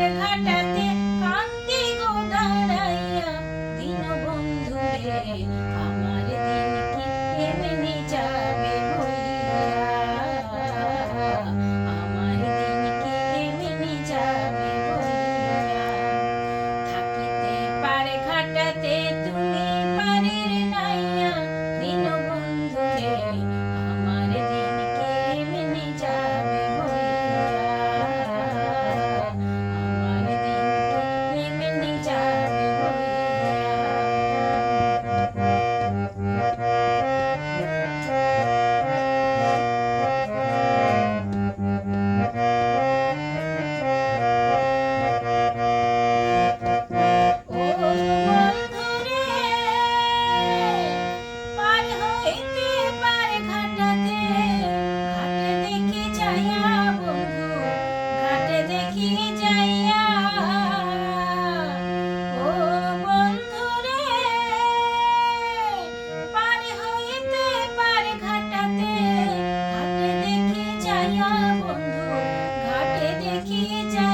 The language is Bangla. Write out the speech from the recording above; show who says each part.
Speaker 1: Hare Krishna. ঘাটে দেখি যা